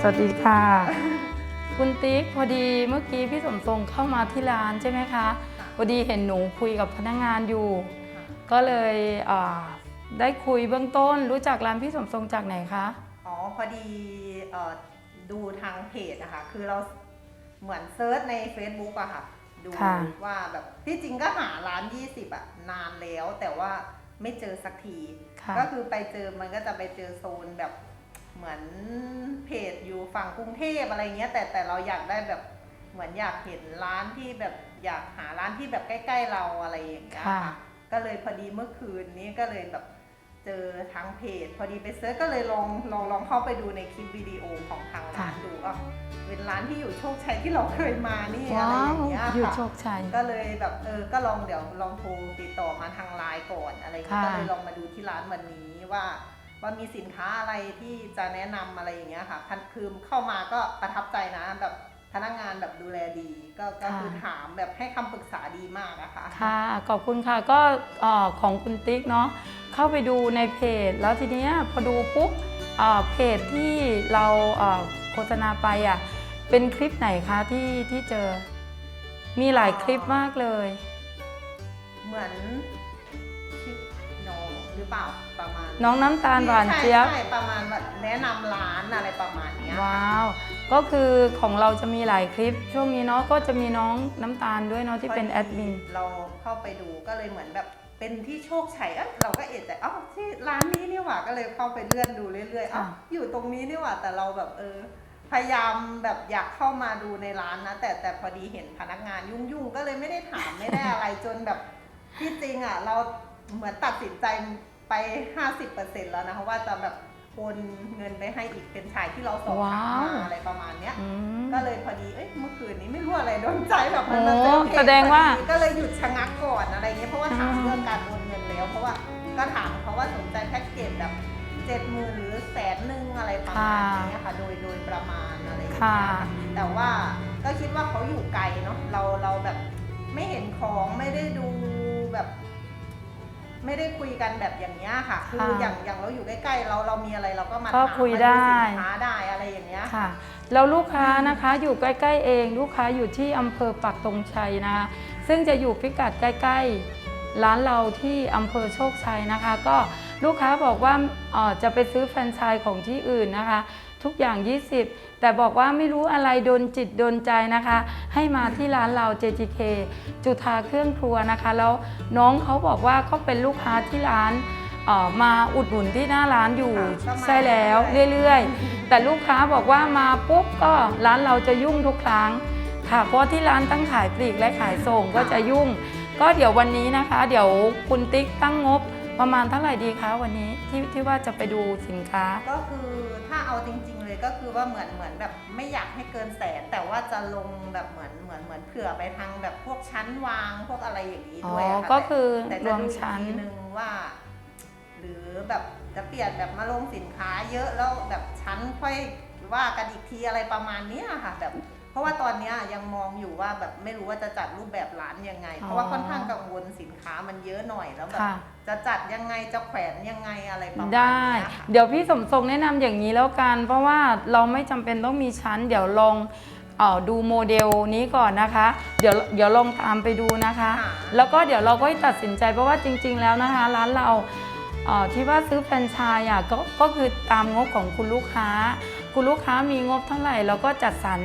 สวัสดีค่ะ คุณติ๊กพอดีเมื่อกี้พี่สมทรงเข้ามาที่ร้านใช่ไหมคะ พอดีเห็นหนูคุยกับพนักงานอยู่ ก็เลยอ่าได้คุยเบื้องต้นรู้จักร้านพี่สมทรงจากไหนคะ อ๋อพอดีเอ่อดูทางเพจนะคะ คือเราเหมือนเซิร์ชใน Facebook อะค่ะ ดูค่ะว่าแบบที่จริงก็หาร้าน 20อะนานแล้วแต่ว่าไม่เจอสักทีค่ะก็คือไปเจอมันก็จะไปเจอโซนแบบเหมือนเพจอยู่ ฝั่งกรุงเทพอะไรเงี้ยแต่แต่เราอยากได้แบบเหมือนอยากเห็นร้านที่แบบอยากหาร้านที่แบบใกล้ ๆ เราอะไรอย่างเงี้ยค่ะค่ะ ก็เลยพอดีเมื่อคืนนี้ก็เลยแบบเจอทางเพจ พอดีไปเซิร์ชก็เลยลองลองลองเข้าไปดูในคลิปวิดีโอของทางร้านดูอะเป็นร้านที่อยู่โชคชัยที่เราเคยมานี่อะไรว้าอว ย่างเงี้ยอยู่ค่ะโชคชัย ก็เลยแบบเออก็ลองเดี๋ยวลองโทรติดต่อมาทางไลน์ก่อนอะไรอย่างเงี้ยค่ะ ก็เลยลองมาดูที่ร้านวันนี้ว่า ว่ามีสินค้าอะไรที่จะแนะนำอะไรอย่างเงี้ยค่ะพันคือเข้ามาก็ประทับใจนะแบบพนักงานแบบดูแลดีก็ก็คือถามแบบให้คำปรึกษาดีมากอะค่ะค่ะขอบคุณค่ะก็เอ่อของคุณติ๊กเนาะเข้าไปดูในเพจ แล้วทีเนี้ยพอดูปุ๊บเอ่อเพจที่เราเอ่อโฆษณาไปอะเป็นคลิปไหนคะที่ที่เจอ มีหลายคลิปมากเลย เหมือนชื่อน้อง หรือเปล่าประมาณน้องน้ำตาลหวานเจี๊ยบ ใช่ใช่ประมาณแบบแนะนำร้านอะไรประมาณเนี้ยว้าว ก็คือของเราจะมีหลายคลิป ช่วงนี้เนาะก็จะมีน้องน้ำตาลด้วยเนาะที่เป็นแอดมิน เราเข้าไปดูก็เลยเหมือนแบบเป็นที่โชคชัยเอ้ยเราก็เอะใจเอ้าที่ร้านนี้นี่หว่าก็เลยเข้าไปเลื่อนดูเรื่อยๆเอ้าค่ะ อยู่ตรงนี้นี่หว่าแต่เราแบบเออ พยายามแบบอยากเข้ามาดูในร้านนะ แต่แต่พอดีเห็นพนักงานยุ่งๆ ก็เลยไม่ได้ถามไม่ได้อะไรจนแบบที่จริงอะ เรา เหมือนตัดสินใจไป 50%แล้วนะคะว่าจะแบบโอนเงินไปให้อีกเป็นชายที่เราสอบถามมาว้าวอะไรประมาณเนี้ย อืม ก็เลยพอดี เอ้ย เมื่อคืนนี้ไม่รู้อะไรโดนใจแบบมันโอ้มันเป็นเพจแสดงว่า พอก็เลยหยุดชะงักก่อนอะไรเงี้ย เพราะว่าถามอ่าเรื่องการโอนเงินแล้ว เพราะว่าก็ถามเขาว่าสนใจแพ็กเกจแบบเจ็ดหมื่นหรือแสนหนึ่งอะไรประมาณนี้ค่ะ โดยโดยประมาณอะไรอย่างเงี้ยค่ะแต่ว่าก็คิดว่าเขาอยู่ไกลเนาะเราเราแบบไม่เห็นของไม่ได้ดูแบบ ไม่ได้คุยกันแบบอย่างเงี้ยค่ะ คือค่ะอย่างอย่างเราอยู่ใกล้ๆเราเรามีอะไรเราก็มาก็ถามคุยมาได้ สินค้าได้อะไรอย่างเงี้ยค่ะแล้วลูกค้านะคะอยู่ใกล้ๆเอง ลูกค้าอยู่ที่อำเภอปักตงชัยนะคะซึ่งจะอยู่พิกัดใกล้ๆ ร้านเราที่อำเภอโชคชัยนะคะ ก็ลูกค้าบอกว่าเอ่อจะไปซื้อแฟรนไชส์ของที่อื่นนะคะ ทุกอย่าง 20 แต่บอกว่าไม่รู้อะไรโดนจิตโดนใจนะคะ ให้มาที่ร้านเรา JGK จุธาเครื่องครัวนะคะ แล้วน้องเขาบอกว่าเขาเป็นลูกค้าที่ร้านเอ่อมาอุดหนุนที่หน้าร้านอยู่ค่ะก็มาใช่แล้วเรื่อยๆ แต่ลูกค้าบอกว่ามาปุ๊บก็ร้านเราจะยุ่งทุกครั้งค่ะเพราะที่ร้านตั้งขายปลีกและขายส่งก็จะยุ่ง ก็เดี๋ยววันนี้นะคะ เดี๋ยวคุณติ๊กตั้งงบ ประมาณเท่าไหร่ดีคะวันนี้ที่ที่ว่าจะไปดูสินค้า ก็คือถ้าเอาจริง ๆ เลยก็คือว่าเหมือนเหมือนแบบไม่อยากให้เกินแสน แต่ว่าจะลงแบบเหมือนเหมือนเหมือนเผื่อไปทางแบบพวกชั้นวางพวกอะไรอย่างนี้ด้วยอ๋ออะค่ะก็คือแต่รจะวมดูอีกชั้น ทีนึงว่า หรือแบบจะเปลี่ยนแบบมาลงสินค้าเยอะแล้วแบบชั้นค่อยว่ากันอีกทีอะไรประมาณเนี้ยค่ะ แบบ เพราะว่าตอนเนี้ยยังมองอยู่ว่าแบบไม่รู้ว่าจะจัดรูปแบบร้านยังไง เพราะว่าค่อนข้างกังวลสินค้ามันเยอะหน่อยแล้วแบบค่ะ จะจัดยังไงจะแขวนยังไงอะไรประมาณได้เนี้ยค่ะ เดี๋ยวพี่สมทรงแนะนำอย่างนี้แล้วกัน เพราะว่าเราไม่จำเป็นต้องมีชั้น เดี๋ยวลองเออดูโมเดลนี้ก่อนนะคะ เดี๋ยวเดี๋ยวลองตามไปดูนะคะ ค่ะ แล้วก็เดี๋ยวเราก็ตัดสินใจเพราะว่าจริง ๆ แล้วนะคะ ร้านเราเอ่อที่ว่าซื้อแฟรนไชส์อะก็ก็คือตามงบของคุณลูกค้า คุณลูกค้ามีงบเท่าไหร่เราก็จัดสรร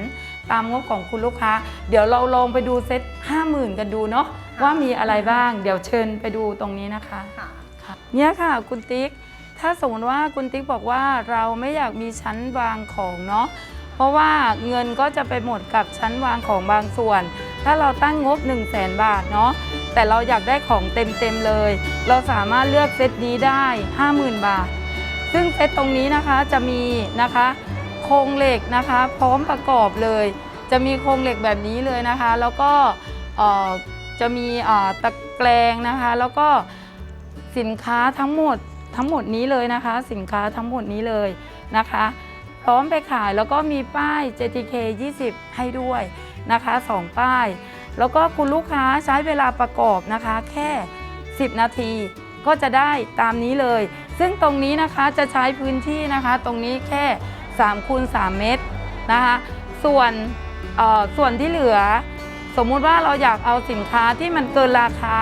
ตามงบของคุณลูกค้า เดี๋ยวเราลองไปดูเซ็ตห้าหมื่นกันดูเนาะว่ามีอะไรบ้าง เดี๋ยวเชิญไปดูตรงนี้นะคะค่ะค่ะเนี่ยค่ะคุณติ๊ก ถ้าสมมติว่าคุณติ๊กบอกว่าเราไม่อยากมีชั้นวางของเนาะเพราะว่าเงินก็จะไปหมดกับชั้นวางของบางส่วน ถ้าเราตั้งงบ 1 0 0 0 0แบาทเนาะแต่เราอยากได้ของเต็มๆเลย เราสามารถเลือกเซตนี้ได้ 50,000 บาท ซึ่งเซตตรงนี้นะคะจะมีนะคะโครงเหล็กนะคะ พร้อมประกอบเลย จะมีโครงเหล็กแบบนี้เลยนะคะ แล้วก็จะมีตะแกรงนะคะ แล้วก็สินค้าทั้งหมดทั้งหมดนี้เลยนะคะ สินค้าทั้งหมดนี้เลยนะคะ พร้อมไปขายแล้วก็มีป้าย JTK 20 ให้ด้วยนะคะ2ป้าย แล้วก็คุณลูกค้าใช้เวลาประกอบนะคะ แค่ 10 นาทีก็จะได้ตามนี้เลย ซึ่งตรงนี้นะคะจะใช้พื้นที่นะคะ ตรงนี้แค่3คูณ3เมตรนะคะ ส่วน ส่วนที่เหลือ สมมุติว่าเราอยากเอาสินค้าที่มันเกินราคา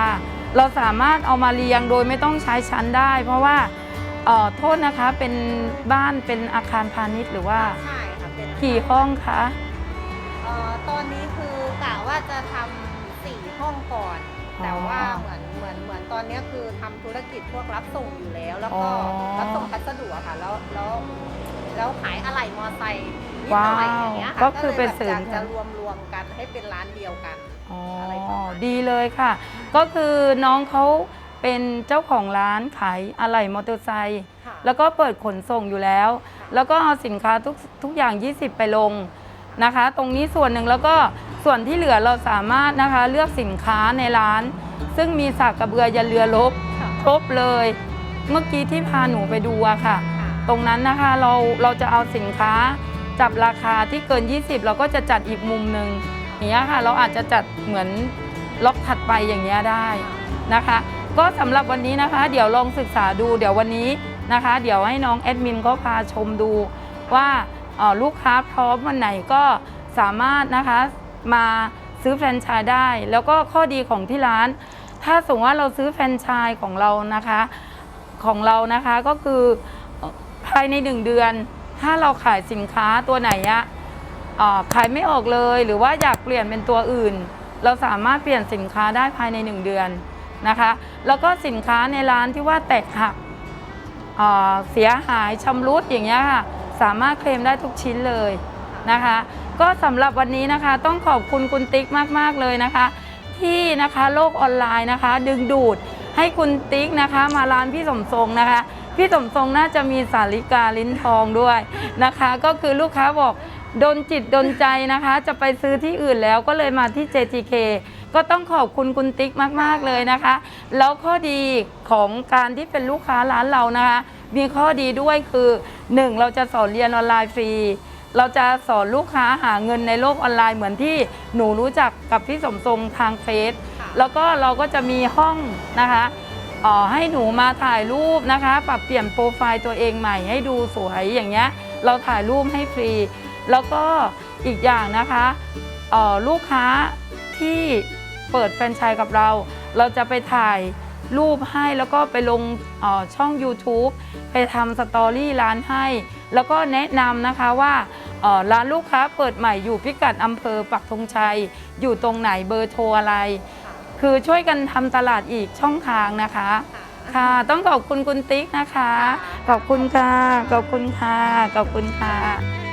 เราสามารถเอามาเรียงโดยไม่ต้องใช้ชั้นได้ เพราะว่าเอ่อโทษนะคะเป็นบ้านเป็นอาคารพาณิชย์หรือว่าใช่ค่ะเป็นกี่ห้องคะเอ่อตอนนี้คือกะว่าจะทำสี่ห้องก่อนอ๋อแต่ว่าเหมือนเหมือนเหมือนตอนนี้คือทำธุรกิจพวกรับส่งอยู่แล้ว แล้วก็อ๋อรับส่งพัสดุอะค่ะแล้วแล้ว แล้วขายอะไหล่มอไซค์นิดหน่อยอย่างเงี้ยค่ะก็คือเป็นลยแบบสื่ออยากจะรวมรวมๆกันให้เป็นร้านเดียวกัน อ๋ออะไรประมาณนั้น ดีเลยค่ะ ก็คือน้องเขาเป็นเจ้าของร้านขายอะไหล่มอเตอร์ไซค์ค่ะ แล้วก็เปิดขนส่งอยู่แล้ว แล้วก็เอาสินค้าทุกทุกอย่าง 20 ไปลงนะคะ ตรงนี้ส่วนหนึ่งแล้วก็ส่วนที่เหลือเราสามารถนะคะเลือกสินค้าในร้าน ซึ่งมีสากกระเบือยันเรือลบ ค่ะ ครบเลย เมื่อกี้ที่พาหนูไปดูอะค่ะค่ะ ตรงนั้นนะคะเราเราจะเอาสินค้าจับราคาที่เกิน 20 เราก็จะจัดอีกมุมหนึ่งอย่างเงี้ยค่ะ เราอาจจะจัดเหมือนล็อกถัดไปอย่างเงี้ยได้นะคะ ก็สำหรับวันนี้นะคะ เดี๋ยวลองศึกษาดูเดี๋ยววันนี้นะคะ เดี๋ยวให้น้องแอดมินก็พาชมดูว่าลูกค้าพร้อมวันไหนก็สามารถนะคะมาซื้อแฟรนไชส์ได้ แล้วก็ข้อดีของที่ร้าน ถ้าสมมติว่าเราซื้อแฟรนไชส์ของเรานะคะของเรานะคะก็คือายในหนึ่งเดือน ถ้าเราขายสินค้าตัวไหนอะขายไม่ออกเลยหรือว่าอยากเปลี่ยนเป็นตัวอื่น เราสามารถเปลี่ยนสินค้าได้ภายในหนึ่งเดือนนะคะ แล้วก็สินค้าในร้านที่ว่าแตกหักเอ่อเสียหายชำรุดอย่างเงี้ยค่ะสามารถเคลมได้ทุกชิ้นเลยนะคะ ก็สำหรับวันนี้นะคะต้องขอบคุณคุณติ๊กมาก ๆ เลยนะคะ ที่นะคะโลกออนไลน์นะคะ ดึงดูดให้คุณติ๊กนะคะ มาร้านพี่สมทรงนะคะ พี่สมทรงน่าจะมีสาริกาลิ้นทองด้วยนะคะ ก็คือลูกค้าบอกโดนจิตโดนใจนะคะ จะไปซื้อที่อื่นแล้วก็เลยมาที่ JTK ก็ต้องขอบคุณคุณติ๊กมาก ๆ เลยนะคะ แล้วข้อดีของการที่เป็นลูกค้าร้านเรานะคะ มีข้อดีด้วยคือ 1. เราจะสอนเรียนออนไลน์ฟรี เราจะสอนลูกค้าหาเงินในโลกออนไลน์เหมือนที่หนูรู้จักกับพี่สมทรงทางเฟซแล้วก็เราก็จะมีห้องนะคะ ออให้หนูมาถ่ายรูปนะคะ ปรับเปลี่ยนโปรไฟล์ตัวเองใหม่ให้ดูสวยอย่างเงี้ย เราถ่ายรูปให้ฟรี แล้วก็อีกอย่างนะคะออลูกค้าที่เปิดแฟรนไชส์กับเรา เราจะไปถ่ายรูปให้แล้วก็ไปลงช่อง YouTube ไปทำสตอรี่ร้านให้ แล้วก็แนะนำนะคะว่าร้านลูกค้าเปิดใหม่อยู่พิกัดอำเภอปักธงชัย อยู่ตรงไหนเบอร์โทรอะไร คือช่วยกันทำตลาดอีกช่องทางนะคะ ค่ะ ต้องขอบคุณคุณติ๊กนะคะ ขอบคุณค่ะ ขอบคุณค่ะ ขอบคุณค่ะ